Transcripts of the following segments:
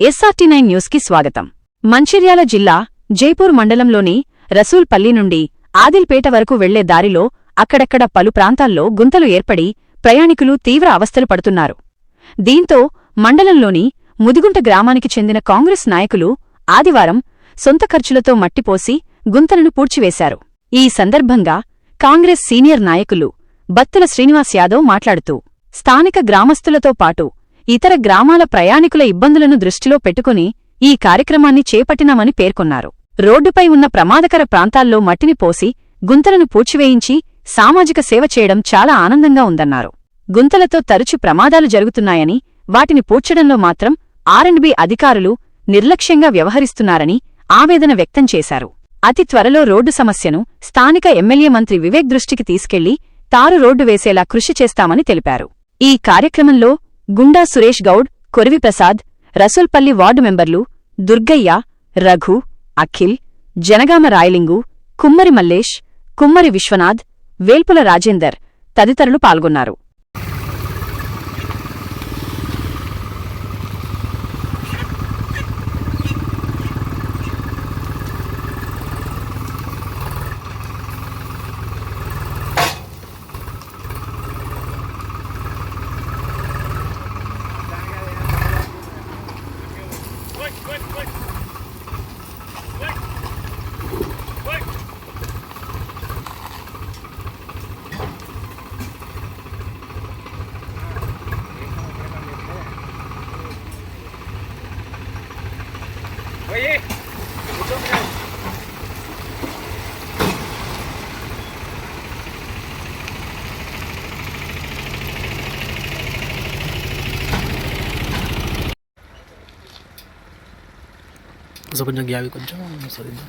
SRT nine న్యూస్కి స్వాగతం. మంచిర్యాల జిల్లా జైపూర్ మండలంలోని రసూల్పల్లి నుండి ఆదిల్పేట వరకు వెళ్ళే దారిలో అక్కడక్కడ పలు ప్రాంతాల్లో గుంతలు ఏర్పడి ప్రయాణికులు తీవ్ర అవస్థలు పడుతున్నారు. దీంతో మండలంలోని ముదిగుంట గ్రామానికి చెందిన కాంగ్రెస్ నాయకులు ఆదివారం సొంత ఖర్చులతో మట్టిపోసి గుంతలను పూడ్చివేశారు. ఈ సందర్భంగా కాంగ్రెస్ సీనియర్ నాయకులు బత్తుల శ్రీనివాస్ యాదవ్ మాట్లాడుతూ స్థానిక గ్రామస్తులతో పాటు ఇతర గ్రామాల ప్రయాణికుల ఇబ్బందులను దృష్టిలో పెట్టుకుని ఈ కార్యక్రమాన్ని చేపట్టినామని పేర్కొన్నారు. రోడ్డుపై ఉన్న ప్రమాదకర ప్రాంతాల్లో మట్టిని పోసి గుంతలను పూడ్చివేయించి సామాజిక సేవ చేయడం చాలా ఆనందంగా ఉందన్నారు. గుంతలతో తరచు ప్రమాదాలు జరుగుతున్నాయని వాటిని పూడ్చడంలో మాత్రం ఆర్అండ్బి అధికారులు నిర్లక్ష్యంగా వ్యవహరిస్తున్నారని ఆవేదన వ్యక్తం చేశారు. అతి త్వరలో రోడ్డు సమస్యను స్థానిక ఎమ్మెల్యే మంత్రి వివేక్ దృష్టికి తీసుకెళ్ళి తారు రోడ్డు వేసేలా కృషి చేస్తామని తెలిపారు. ఈ కార్యక్రమంలో గుండా సురేష్ గౌడ్ కొరివిప్రసాద్ రసుల్పల్లి రసూల్పల్లి వార్డు మెంబర్లు దుర్గయ్య రఘు అఖిల్ జనగామ రాయలింగు కుమ్మరి మల్లేష్ కుమ్మరి విశ్వనాథ్ వేల్పుల రాజేందర్ తదితరులు పాల్గొన్నారు. సో కొంచెం గ్యావి కొంచెం సరిద్దాం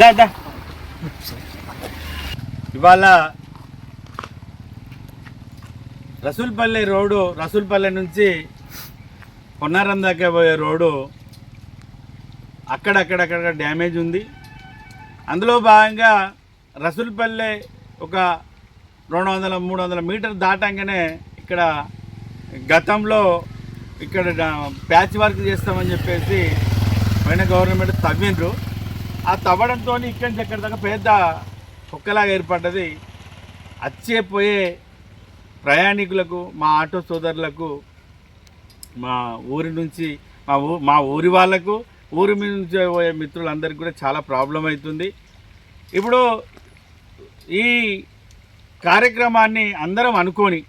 దా ఇవాళ రసూల్పల్లి రోడ్డు రసూల్పల్లి నుంచి పొన్నారం దాకా పోయే రోడ్డు అక్కడక్కడక్కడ డ్యామేజ్ ఉంది అందులో భాగంగా రసూల్పల్లి ఒక రెండు వందల మూడు వందల మీటర్ దాటంగానే ఇక్కడ గతంలో ఇక్కడ ప్యాచ్ వర్క్ చేస్తామని చెప్పేసి పైన గవర్నమెంట్ తవ్విండ్రు. ఆ తవ్వడంతో ఇక్కడి నుంచి ఎక్కడి దాకా పెద్ద కుక్కలాగా ఏర్పడ్డది. వచ్చే పోయే ప్రయాణికులకు మా ఆటో సోదరులకు మా ఊరి నుంచి మా ఊ మా ఊరి వాళ్ళకు ఊరి మీద నుంచి పోయే మిత్రులందరికీ కూడా చాలా ప్రాబ్లం అవుతుంది. ఇప్పుడు ఈ కార్యక్రమాన్ని అందరం అనుకొని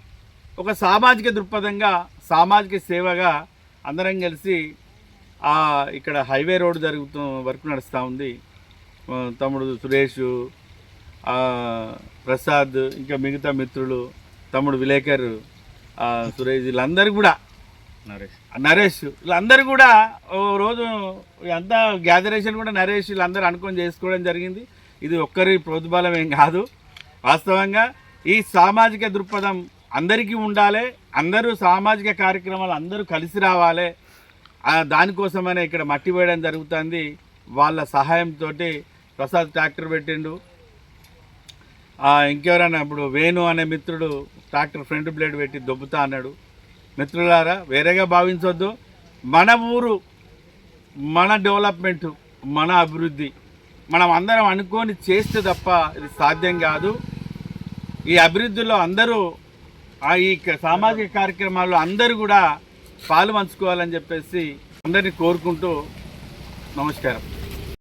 ఒక సామాజిక దృక్పథంగా సామాజిక సేవగా అందరం కలిసి ఇక్కడ హైవే రోడ్ జరుగుతూ వర్క్ నడుస్తూ ఉంది. తమ్ముడు సురేష్ ప్రసాద్ ఇంకా మిగతా మిత్రులు తమ్ముడు విలేకర్ సురేష్ వీళ్ళందరూ కూడా నరేష్. నరేష్ వీళ్ళందరూ కూడా ఓ రోజు అంతా గ్యాదరేషన్ కూడా నరేష్ వీళ్ళందరూ అనుకొని చేసుకోవడం జరిగింది. ఇది ఒక్కరి ప్రోద్బలం ఏం కాదు. వాస్తవంగా ఈ సామాజిక దృక్పథం అందరికీ ఉండాలి అందరూ సామాజిక కార్యక్రమాలు అందరూ కలిసి రావాలి. దానికోసమనే ఇక్కడ మట్టి వేయడం జరుగుతుంది. వాళ్ళ సహాయంతో ప్రసాద్ ట్రాక్టర్ పెట్టిండు. ఇంకెవరైనా ఇప్పుడు వేణు అనే మిత్రుడు ట్రాక్టర్ ఫ్రంట్ బ్లేడ్ పెట్టి దొబ్బుతా అన్నాడు. మిత్రులారా వేరేగా భావించొద్దు. మన ఊరు మన డెవలప్మెంట్ మన అభివృద్ధి. మనం అందరం అనుకొని చేస్తే తప్ప ఇది సాధ్యం కాదు. ఈ అభివృద్ధిలో అందరూ ఆ ఈ సామాజిక కార్యక్రమాల్లో అందరూ కూడా పాలు పంచుకోవాలని చెప్పేసి అందరినీ కోరుకుంటూ నమస్కారం.